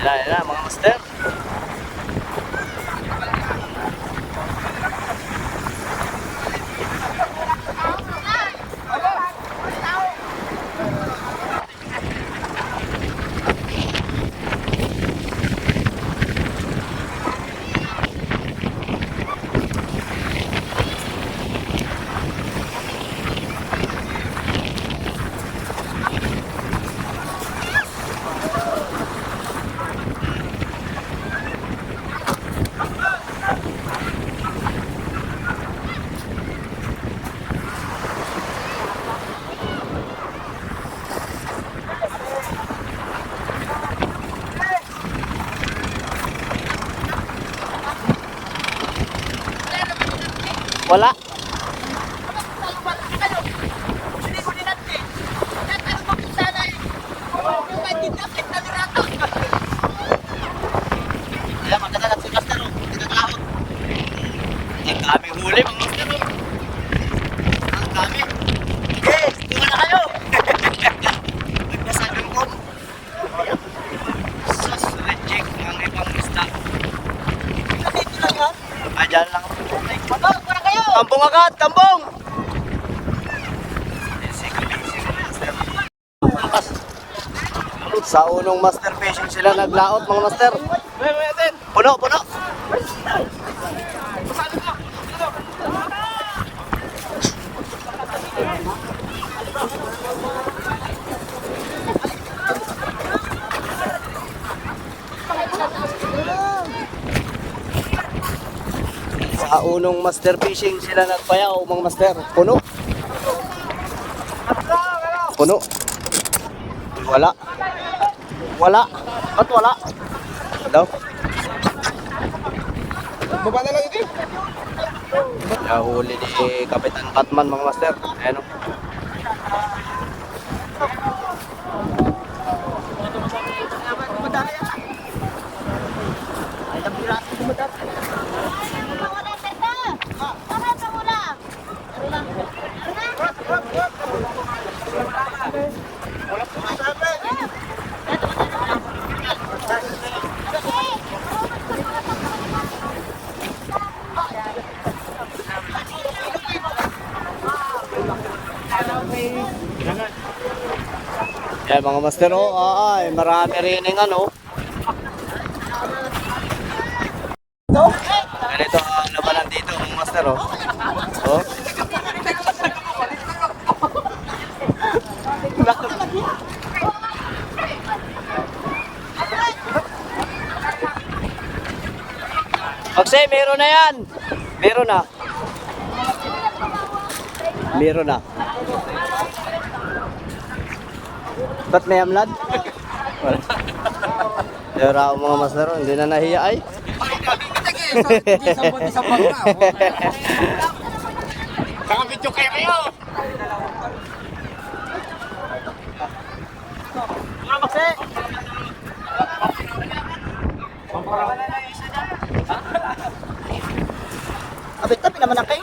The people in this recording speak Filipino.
Yan na, mga master. Wala. Oh. Ang daming huli, mga Master, oh. Ang dami. Okay, tuwa na kayo. Nagbasagang ko. Sus, reject ang ibang isda. Dito lang yan. Ah, dyan lang. Para kayo. Tambong agad, tambong. Sa unong master fishing sila naglaot mga master. Puno, puno. Sa unong master fishing sila nagpayaw mga master. Puno. Puno. Wala. Wala. Ba't wala? Daw. Baba na lang ito. Nahuli ni Kapitan Batman mga master. Ayan o. Ayan mga master. Oh, ay, marami rin yung ano. Ganito ang labanan dito mga master o. Oh. Oksay, meron na yan. Meron na. Meron na. Ba't may amlad? Wala. Dara ang mga master, hindi na nahiya ay. Nakabidyo kayo kayo. Abit na, pinamanan kayo.